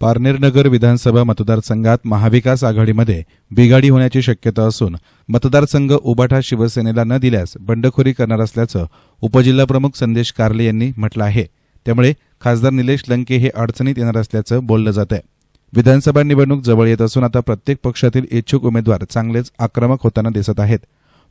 पारनेरनगर विधानसभा मतदारसंघात महाविकास आघाडीमध्ये बिघाडी होण्याची शक्यता असून मतदारसंघ उबाठा शिवसेनेला न दिल्यास बंडखोरी करणार असल्याचं उपजिल्हाप्रमुख संदेश कारले यांनी म्हटलं आहे. त्यामुळे खासदार निलेश लंके हे अडचणीत येणार असल्याचं बोललं जात आहे. विधानसभा निवडणूक जवळ येत असून आता प्रत्येक पक्षातील इच्छुक उमेदवार चांगलेच आक्रमक होताना दिसत आहेत.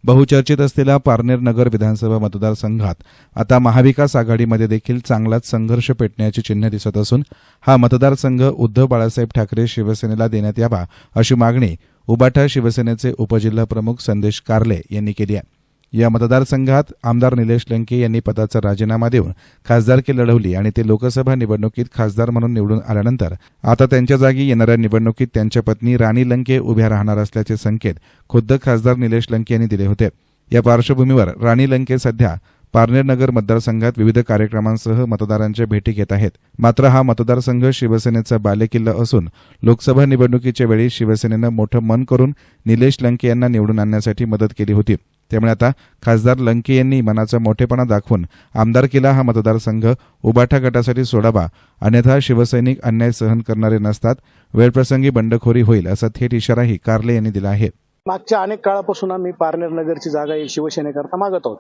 बहुचर्चित असलेल्या पारनेर नगर विधानसभा मतदारसंघात आता महाविकास आघाडीमध्ये देखील चांगलाच संघर्ष पेटण्याची चिन्ह दिसत असून हा मतदारसंघ उद्धव बाळासाहेब ठाकरे शिवसेनेला देण्यात यावा अशी मागणी उबाठा शिवसेनेचे उपजिल्हा प्रमुख संदेश कार्ले यांनी केली आहे. या मतदारसंघात आमदार निलेश लंके यांनी पदाचा राजीनामा देऊन खासदारकी लढवली आणि ते लोकसभा निवडणुकीत खासदार म्हणून निवडून आल्यानंतर आता त्यांच्या जागी येणाऱ्या निवडणुकीत त्यांच्या पत्नी राणी लंके उभ्या राहणार असल्याचे संकेत खुद्द खासदार निलेश लंके यांनी दिले होते. या पार्श्वभूमीवर राणी लंके सध्या पारनेर नगर मतदारसंघात विविध कार्यक्रमांसह मतदारांच्या भेटी घेत आहेत. मात्र हा मतदारसंघ शिवसेनेचा बालेकिल्ला असून लोकसभा निवडणुकीच्या वेळी शिवसेनेनं मोठं मन करून निलेश लंके यांना निवडून आणण्यासाठी मदत केली होती. त्यामुळे आता खासदार लंके यांनी मनाचा मोठेपणा दाखवून आमदारकीला हा मतदारसंघ उबाठा गटासाठी सोडावा. अन्यथा शिवसैनिक अन्याय सहन करणारे नसतात. वेळप्रसंगी बंडखोरी होईल असा थेट इशाराही कार्ले यांनी दिला आहे. मागच्या अनेक काळापासून आम्ही पारनेर नगरची जागा ही शिवसेनेकरता मागत आहोत.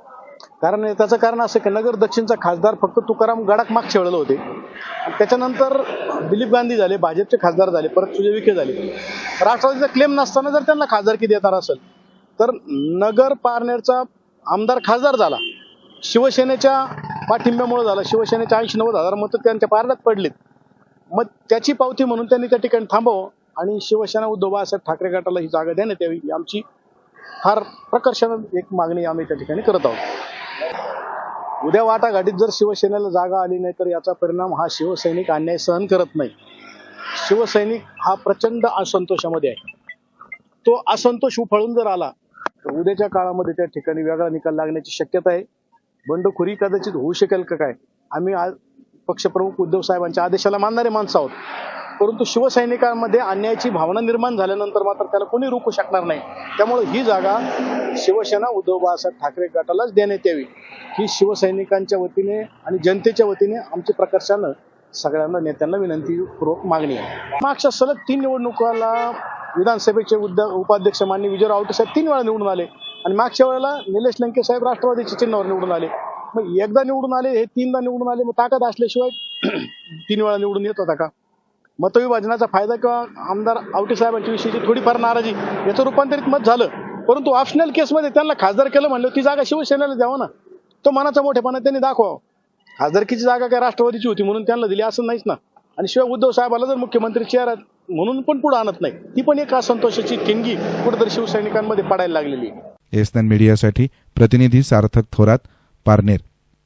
कारण त्याचं कारण असं की नगर दक्षिणचा खासदार फक्त तुकाराम गडाख माग खेळलं होते. आणि त्याच्यानंतर दिलीप गांधी झाले भाजपचे खासदार झाले परत सुजय विखे झाले. राष्ट्रवादीचा क्लेम नसताना जर त्यांना खासदारकी देणार असेल तर नगर पारनेरचा आमदार खासदार झाला. शिवसेनेच्या पाठिंब्यामुळे झाला. शिवसेनेच्या ऐंशी नव्वद हजार मतं त्यांच्या पारड्यात पडलीत. मग त्याची पावती म्हणून त्यांनी त्या ठिकाणी थांबवं आणि शिवसेना उद्धव बाळासाहेब ठाकरे गटाला ही जागा देण्यात यावी आमची फार प्रकर्षानं एक मागणी आम्ही त्या ठिकाणी करत आहोत. उद्या वाटाघाटीत जर शिवसेनेला जागा आली नाही तर याचा परिणाम हा शिवसैनिक अन्याय सहन करत नाही. शिवसैनिक हा प्रचंड असंतोषामध्ये आहे. तो असंतोष उफाळून जर आला तर उद्याच्या काळामध्ये त्या ठिकाणी वेगळा निकाल लागण्याची शक्यता आहे. बंडखोरी कदाचित होऊ शकेल का काय? आम्ही आज पक्षप्रमुख उद्धव साहेबांच्या आदेशाला मानणारे माणसं आहोत. परंतु शिवसैनिकांमध्ये अन्यायाची भावना निर्माण झाल्यानंतर मात्र त्याला कोणी रोखू शकणार नाही. त्यामुळे ही जागा शिवसेना उद्धव बाळासाहेब ठाकरे गटालाच देण्यात यावी. ही शिवसैनिकांच्या वतीने आणि जनतेच्या वतीने आमची प्रकर्षानं सगळ्यांना नेत्यांना विनंतीपूर्वक मागणी आहे. मागच्या सलग तीन निवडणुकाला विधानसभेचे उद्या उपाध्यक्ष मान्य विजय रावटे साहेब तीन वेळा निवडून आले. आणि मागच्या वेळेला निलेश लंके साहेब राष्ट्रवादीच्या चिन्हावर निवडून आले. मग एकदा निवडून आले हे तीनदा निवडून आले मग ताकद असल्याशिवाय तीन वेळा निवडून येत होता का? मतविभाजनाचा फायदा किंवा आमदार आवटे साहेबांच्या विषयीची थोडीफार नाराजी याचं रूपांतरित मत झालं. परंतु ऑप्शनल केसमध्ये त्यांना खासदार केलं म्हणलं ती जागा शिवसेनेला द्यावं ना. तो मनाचा मोठेपणा त्यांनी दाखवावं. खासदारकीची जागा काय राष्ट्रवादीची होती म्हणून त्यांना दिली असं नाहीच ना. आणि शिवाय उद्धव साहेबाला जर मुख्यमंत्री चेहरा म्हणून पण पुढे आणत नाही ती पण एक असंतोषाची ठिणगी कुठेतरी शिवसैनिकांमध्ये पडायला लागलेली एस मीडियासाठी प्रतिनिधी सार्थक थोरात पारनेर.